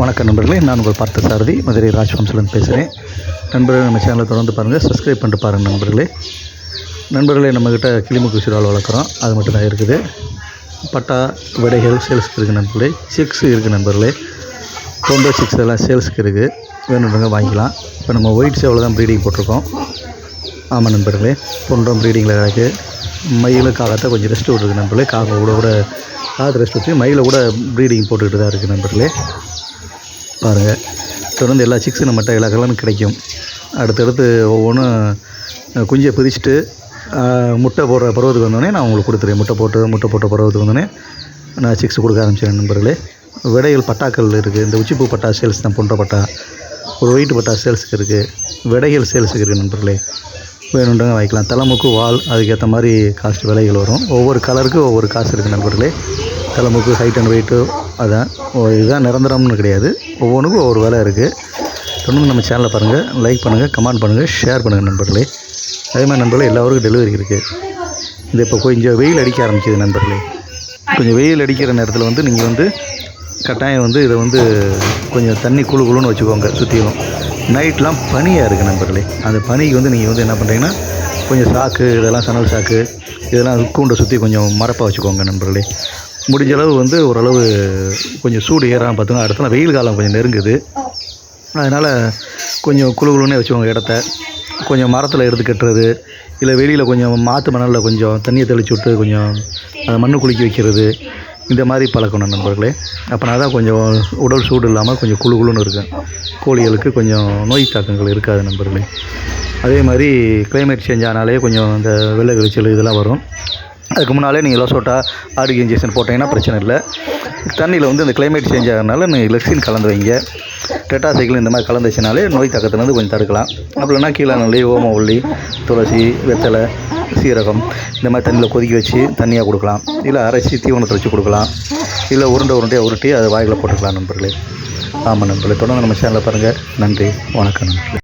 வணக்கம் நண்பர்களே நான் உங்கள் பார்த்த சாரதி மதுரை ராஜ்வம்சலன் பேசுகிறேன். நண்பர்களே நம்ம சேனலை தொடர்ந்து பாருங்கள் சப்ஸ்கிரைப் பண்ணிட்டு பாருங்கள் நண்பர்களே. நண்பர்களே நம்மக்கிட்ட கிளிமுக்கு சிறால் வளர்க்குறோம். அது மட்டும் தான் இருக்குது. பட்டா விடைகள் சேல்ஸ்க்கு இருக்குது நண்பர்களே. சிக்ஸ் இருக்குது நண்பர்களே. டொண்டோ சிக்ஸ் எல்லாம் சேல்ஸ்க்கு இருக்குது வேணுன்றவங்க வாங்கிக்கலாம். இப்போ நம்ம ஒயிட் சேவலை தான் ப்ரீடிங் போட்டிருக்கோம்? ஆமாம் நண்பர்களே பொன்றம் ப்ரீடிங்கில் கிடக்கு. மயிலும் காகத்தை கொஞ்சம் ரெஸ்ட் விட்ருக்கு நண்பர்களே. காகம் கூட கூட காகத்தை ரெஸ்ட் வச்சு மயிலை கூட ப்ரீடிங் போட்டுக்கிட்டு தான் இருக்குது நண்பர்களே. பாருங்கள் தொடர்ந்து எல்லா சிக்ஸும் நம்மகிட்ட எல்லா கலரும் கிடைக்கும். அடுத்தடுத்து ஒவ்வொன்றும் குஞ்சை பிரிச்சுட்டு முட்டை போடுற பருவத்துக்கு வந்தோடனே நான் உங்களுக்கு கொடுத்துருவேன் முட்டை போட்டு முட்டை போட்ட பருவத்துக்கு வந்தோடனே நான் சிக்ஸ் கொடுக்க ஆரம்பிச்சேன் நண்பர்களே. விடைகள் பட்டாக்கள் இருக்குது இந்த உச்சிப்பூ பட்டா சேல்ஸ் தான் பொன்ற பட்டா. ஒரு ஒயிட் பட்டா சேல்ஸுக்கு இருக்குது விடைகள் சேல்ஸுக்கு இருக்குது நண்பர்களே. வேணுன்றவங்க வாங்கிக்கலாம். தலைமுக்கு வால் அதுக்கேற்ற மாதிரி காஸ்ட் விலைகள் வரும். ஒவ்வொரு கலருக்கும் ஒவ்வொரு காசு இருக்குது நண்பர்களே. தலைமுக்கு ஹைட் அண்ட் வெயிட்டு அதான். ஓ, இதுதான் நிரந்தரம்னு கிடையாது. ஒவ்வொன்றுக்கும் ஒவ்வொரு வேலை இருக்குது தொடர்ந்து நம்ம சேனலை பாருங்கள் லைக் பண்ணுங்கள் கமெண்ட் பண்ணுங்கள் ஷேர் பண்ணுங்கள் நண்பர்களே. அதே மாதிரி நண்பர்களே எல்லாருக்கும் டெலிவரி இருக்குது இது இப்போ கொஞ்சம் வெயில் அடிக்க ஆரம்பிக்குது நண்பர்களே. கொஞ்சம் வெயில் அடிக்கிற நேரத்தில் வந்து நீங்கள் வந்து கட்டாயம் வந்து இதை வந்து கொஞ்சம் தண்ணி குளு குழுன்னு வச்சுக்கோங்க சுற்றிலும் நைட்லாம் பனியாக இருக்குது நண்பர்களே. அந்த பனிக்கு வந்து நீங்கள் வந்து என்ன பண்ணுறீங்கன்னா கொஞ்சம் சாக்கு இதெல்லாம் சணல் சாக்கு இதெல்லாம் கூண்டை சுற்றி கொஞ்சம் மரப்பாக வச்சுக்கோங்க நண்பர்களே. முடிஞ்ச அளவு வந்து ஓரளவு கொஞ்சம் சூடு ஏறாமல் பார்த்துங்க அடுத்த வெயில் காலம் கொஞ்சம் நெருங்குது. அதனால் கொஞ்சம் குழு குழுன்னே வச்சுக்கோங்க இடத்த. கொஞ்சம் மரத்தில் எடுத்து கட்டுறது இல்லை வெளியில் கொஞ்சம் மாற்று மணலில் கொஞ்சம் தண்ணியை தெளிச்சு விட்டு கொஞ்சம் அதை மண்ணு குளிக்க வைக்கிறது இந்த மாதிரி பழக்கணும் நண்பர்களே. அப்போனா தான் கொஞ்சம் உடல் சூடு இல்லாமல் கொஞ்சம் குளு குழுன்னு இருக்கும். கோழிகளுக்கு கொஞ்சம் நோய் தாக்கங்கள் இருக்காது நண்பர்களே. அதே மாதிரி கிளைமேட் சேஞ்ச் ஆனாலே கொஞ்சம் இந்த வெள்ளை கழிச்சல் இதெல்லாம் வரும். அதுக்கு முன்னாலே நீங்கள் லோசோட்டா ஆடு இன்ஜெக்ஷன் போட்டிங்கன்னா பிரச்சனை இல்லை. தண்ணியில் வந்து இந்த கிளைமேட் சேஞ்ச் ஆகிறனால நீங்கள் லெக்ஸின் கலந்து வைங்க. டெட்டாசைக்கிள் இந்த மாதிரி கலந்துச்சினாலே நோய் தாக்கத்துலேருந்து கொஞ்சம் தடுக்கலாம். அப்படின்னா கீழே நல்லி ஓம உள்ளி துளசி வெத்தலை சீரகம் இந்த மாதிரி தண்ணியில் கொதிக்க வச்சு தண்ணியாக கொடுக்கலாம். இல்லை அரைச்சி தீவனத்தை வச்சு கொடுக்கலாம். இல்லை உருண்டை உருண்டையாக உருட்டி அதை வாயில் போட்டுக்கலாம் நண்பர்களே. ஆமாம் நண்பர்களே தொடர்ந்து நம்ம சேனலில் பாருங்கள் நன்றி வணக்கம் நண்பர்களே.